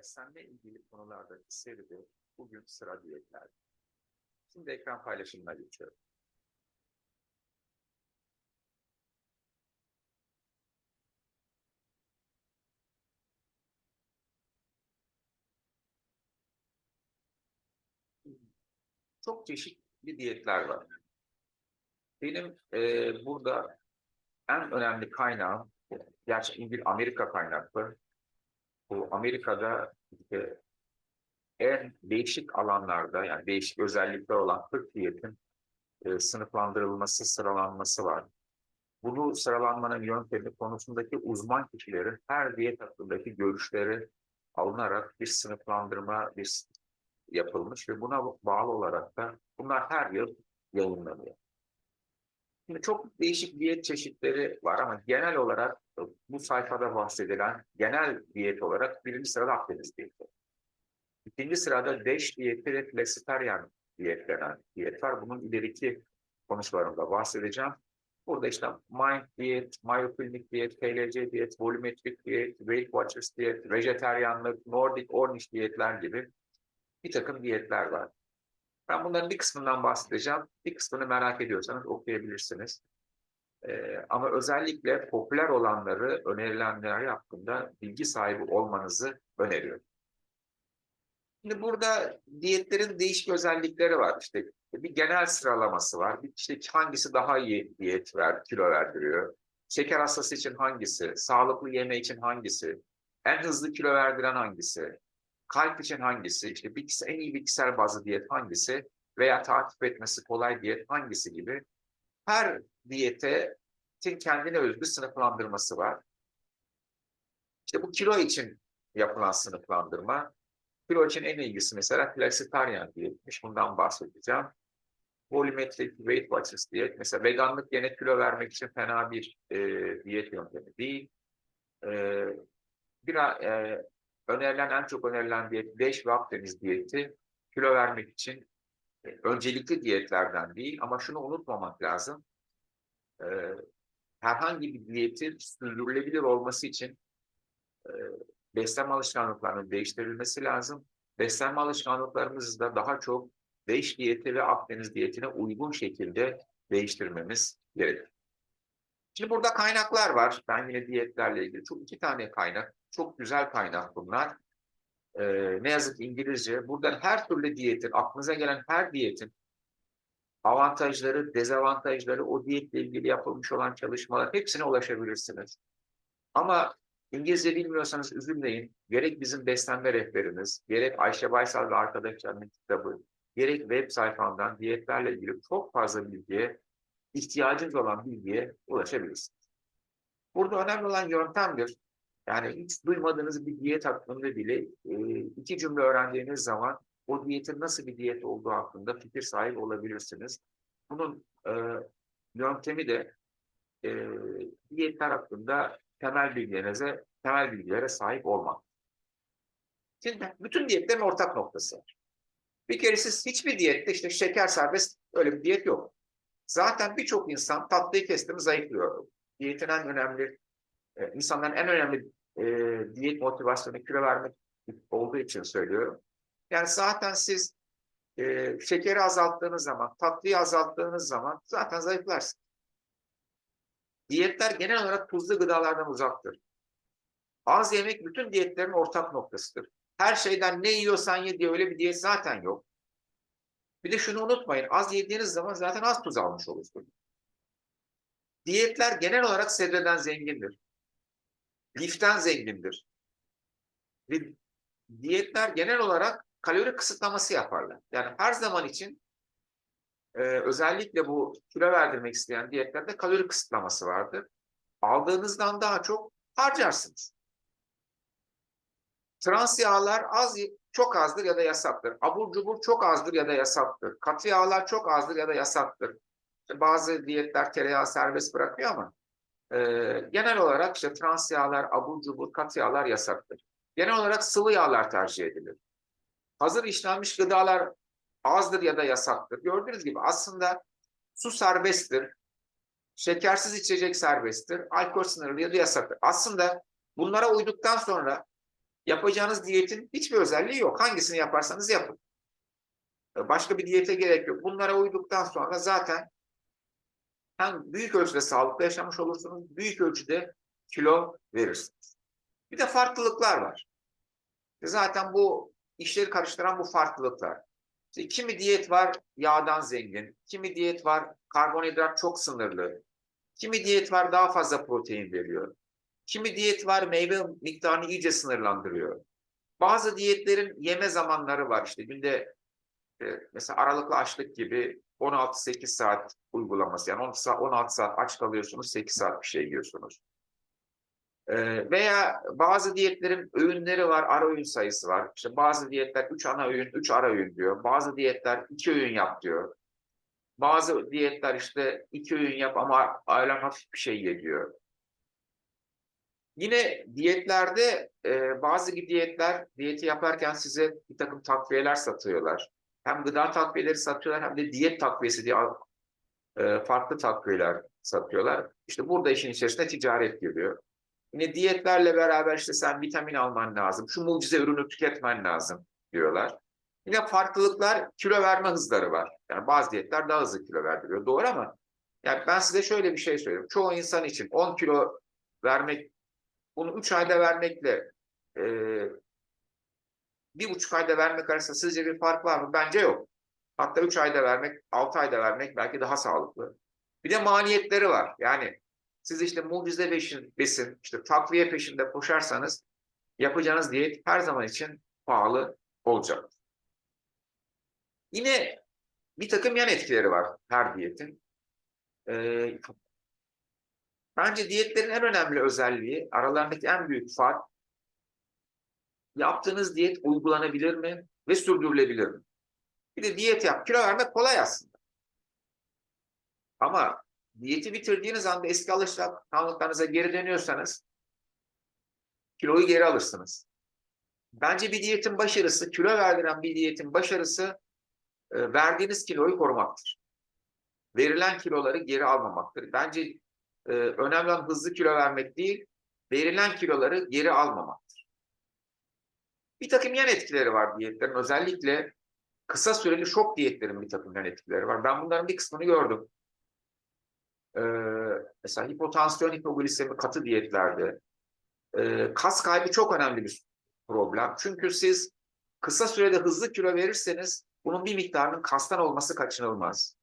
beslenme ilgili konulardaki seride bugün sıra diyetler. Şimdi ekran paylaşımına geçiyorum. Çok çeşitli diyetler var. Benim eee, burada en önemli kaynağım, gerçi İngiliz Amerika kaynaklı. Bu Amerika'da işte en değişik alanlarda yani değişik özellikler olan 40 diyetin e, sınıflandırılması, sıralanması var. Bunu sıralanmanın yöntemi konusundaki uzman kişilerin her diyet hakkındaki görüşleri alınarak bir sınıflandırma bir yapılmış ve buna bağlı olarak da bunlar her yıl yayınlanıyor. Şimdi çok değişik diyet çeşitleri var ama genel olarak bu sayfada bahsedilen genel diyet olarak birinci sırada Akdeniz diyeti. İkinci sırada DEŞ diyeti ve flexitarian diyet denen diyet var. Bunun ileriki konuşmalarımda bahsedeceğim. Burada işte Mind diyet, Myoclinic diyet, PLC diyet, Volumetric diyet, Weight Watchers diyet, Vejeteryanlık, Nordic Ornish diyetler gibi bir takım diyetler var. Ben bunların bir kısmından bahsedeceğim. Bir kısmını merak ediyorsanız okuyabilirsiniz. Ee, ama özellikle popüler olanları, önerilenler hakkında bilgi sahibi olmanızı öneriyorum. Şimdi burada diyetlerin değişik özellikleri var. İşte bir genel sıralaması var. İşte hangisi daha iyi diyet ver, kilo verdiriyor? Şeker hastası için hangisi? Sağlıklı yeme için hangisi? En hızlı kilo verdiren hangisi? Kalp için hangisi? İşte bitkisel, en iyi bitkisel bazlı diyet hangisi? Veya takip etmesi kolay diyet hangisi gibi. Her diyete kendine özgü sınıflandırması var. İşte bu kilo için yapılan sınıflandırma. Kilo için en ilgisi mesela flexitarian diyetmiş. Bundan bahsedeceğim. Volumetric Weight Watchers diyet. Mesela veganlık yine kilo vermek için fena bir e, diyet yöntemi değil. E, bir, e, önerilen en çok önerilen diyet 5 ve Akdeniz diyeti. Kilo vermek için e, öncelikli diyetlerden değil ama şunu unutmamak lazım. E, herhangi bir diyetin sürdürülebilir olması için e, beslenme alışkanlıklarının değiştirilmesi lazım. Beslenme alışkanlıklarımızı da daha çok 5 diyeti ve Akdeniz diyetine uygun şekilde değiştirmemiz gerekir. Şimdi burada kaynaklar var. Ben yine diyetlerle ilgili çok iki tane kaynak. Çok güzel kaynak bunlar. Ee, ne yazık ki İngilizce. Buradan her türlü diyetin, aklınıza gelen her diyetin avantajları, dezavantajları, o diyetle ilgili yapılmış olan çalışmalar hepsine ulaşabilirsiniz. Ama İngilizce bilmiyorsanız üzülmeyin. Gerek bizim beslenme rehberimiz, gerek Ayşe Baysal ve arkadaşlarının kitabı, gerek web sayfamdan diyetlerle ilgili çok fazla bilgiye, ihtiyacınız olan bilgiye ulaşabilirsiniz. Burada önemli olan yöntemdir. Yani hiç duymadığınız bir diyet hakkında bile e, iki cümle öğrendiğiniz zaman o diyetin nasıl bir diyet olduğu hakkında fikir sahibi olabilirsiniz. Bunun e, yöntemi de e, diyetler hakkında temel bilgilerinize, temel bilgilere sahip olmak. Şimdi bütün diyetlerin ortak noktası. Bir kere siz hiçbir diyette işte şeker serbest öyle bir diyet yok. Zaten birçok insan tatlıyı kesti mi zayıflıyor. Diyetin en önemli, e, insanların en önemli e, diyet motivasyonu kilo vermek olduğu için söylüyorum. Yani zaten siz e, şekeri azalttığınız zaman, tatlıyı azalttığınız zaman zaten zayıflarsınız. Diyetler genel olarak tuzlu gıdalardan uzaktır. Az yemek bütün diyetlerin ortak noktasıdır. Her şeyden ne yiyorsan ye diye öyle bir diyet zaten yok. Bir de şunu unutmayın, az yediğiniz zaman zaten az tuz almış olursunuz. Diyetler genel olarak sebzeden zengindir. Liften zengindir. Ve diyetler genel olarak kalori kısıtlaması yaparlar. Yani her zaman için e, özellikle bu kilo verdirmek isteyen diyetlerde kalori kısıtlaması vardır. Aldığınızdan daha çok harcarsınız. Trans yağlar az, çok azdır ya da yasaktır. Abur cubur çok azdır ya da yasaktır. Katı yağlar çok azdır ya da yasaktır. Bazı diyetler tereyağı serbest bırakıyor ama e, genel olarak işte trans yağlar, abur cubur, katı yağlar yasaktır. Genel olarak sıvı yağlar tercih edilir. Hazır işlenmiş gıdalar azdır ya da yasaktır. Gördüğünüz gibi aslında su serbesttir. Şekersiz içecek serbesttir. Alkol sınırlı ya da yasaktır. Aslında bunlara uyduktan sonra Yapacağınız diyetin hiçbir özelliği yok. Hangisini yaparsanız yapın. Başka bir diyete gerek yok. Bunlara uyduktan sonra zaten hem büyük ölçüde sağlıklı yaşamış olursunuz, büyük ölçüde kilo verirsiniz. Bir de farklılıklar var. Zaten bu işleri karıştıran bu farklılıklar. İşte kimi diyet var yağdan zengin, kimi diyet var karbonhidrat çok sınırlı, kimi diyet var daha fazla protein veriyor, kimi diyet var meyve miktarını iyice sınırlandırıyor. Bazı diyetlerin yeme zamanları var işte günde e, mesela aralıklı açlık gibi 16-8 saat uygulaması yani 16 saat, 16 saat aç kalıyorsunuz 8 saat bir şey yiyorsunuz. Ee, veya bazı diyetlerin öğünleri var, ara öğün sayısı var. İşte bazı diyetler 3 ana öğün, 3 ara öğün diyor. Bazı diyetler 2 öğün yap diyor. Bazı diyetler işte 2 öğün yap ama ailen hafif bir şey ye diyor. Yine diyetlerde e, bazı diyetler diyeti yaparken size bir takım takviyeler satıyorlar. Hem gıda takviyeleri satıyorlar hem de diyet takviyesi diye e, farklı takviyeler satıyorlar. İşte burada işin içerisine ticaret giriyor. Yine diyetlerle beraber işte sen vitamin alman lazım, şu mucize ürünü tüketmen lazım diyorlar. Yine farklılıklar kilo verme hızları var. Yani bazı diyetler daha hızlı kilo verdiriyor. Doğru ama yani ben size şöyle bir şey söyleyeyim. Çoğu insan için 10 kilo vermek, bunu 3 ayda vermekle e, bir buçuk ayda vermek arasında sizce bir fark var mı? Bence yok. Hatta 3 ayda vermek, 6 ayda vermek belki daha sağlıklı. Bir de maliyetleri var. Yani siz işte mucize besin, besin işte takviye peşinde koşarsanız yapacağınız diyet her zaman için pahalı olacak. Yine bir takım yan etkileri var her diyetin. Ee, bence diyetlerin en önemli özelliği, aralarındaki en büyük fark, yaptığınız diyet uygulanabilir mi ve sürdürülebilir mi? Bir de diyet yap, kilo vermek kolay aslında. Ama diyeti bitirdiğiniz anda eski alışkanlıklarınıza geri dönüyorsanız kiloyu geri alırsınız. Bence bir diyetin başarısı, kilo verdiren bir diyetin başarısı e, verdiğiniz kiloyu korumaktır. Verilen kiloları geri almamaktır. Bence e, önemli olan hızlı kilo vermek değil, verilen kiloları geri almamaktır. Bir takım yan etkileri var diyetlerin. Özellikle kısa süreli şok diyetlerin bir takım yan etkileri var. Ben bunların bir kısmını gördüm. Ee, mesela hipotansiyon, hipoglisemi katı diyetlerde e, kas kaybı çok önemli bir problem. Çünkü siz kısa sürede hızlı kilo verirseniz bunun bir miktarının kastan olması kaçınılmaz.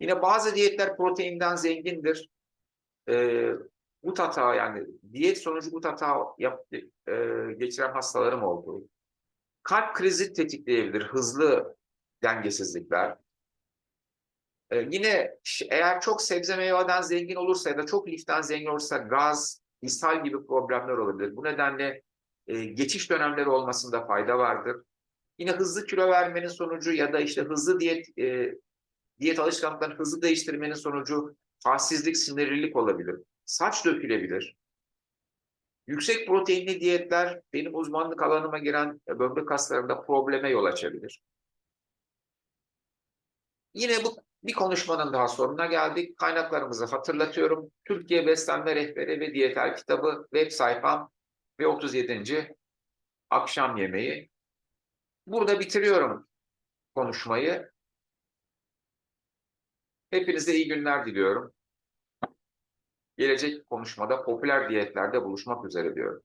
Yine bazı diyetler proteinden zengindir. Ee, gut hata yani diyet sonucu gut hata yap, e, geçiren hastalarım oldu. Kalp krizi tetikleyebilir, hızlı dengesizlikler. Ee, yine eğer çok sebze meyveden zengin olursa ya da çok liften zengin olursa gaz, ishal gibi problemler olabilir. Bu nedenle e, geçiş dönemleri olmasında fayda vardır. Yine hızlı kilo vermenin sonucu ya da işte hızlı diyet e, diyet alışkanlıklarını hızlı değiştirmenin sonucu halsizlik, sinirlilik olabilir. Saç dökülebilir. Yüksek proteinli diyetler benim uzmanlık alanıma giren böbrek kaslarında probleme yol açabilir. Yine bu bir konuşmanın daha sonuna geldik. Kaynaklarımızı hatırlatıyorum. Türkiye Beslenme Rehberi ve Diyeter kitabı web sayfam ve 37. akşam yemeği. Burada bitiriyorum konuşmayı. Hepinize iyi günler diliyorum. Gelecek konuşmada popüler diyetlerde buluşmak üzere diyorum.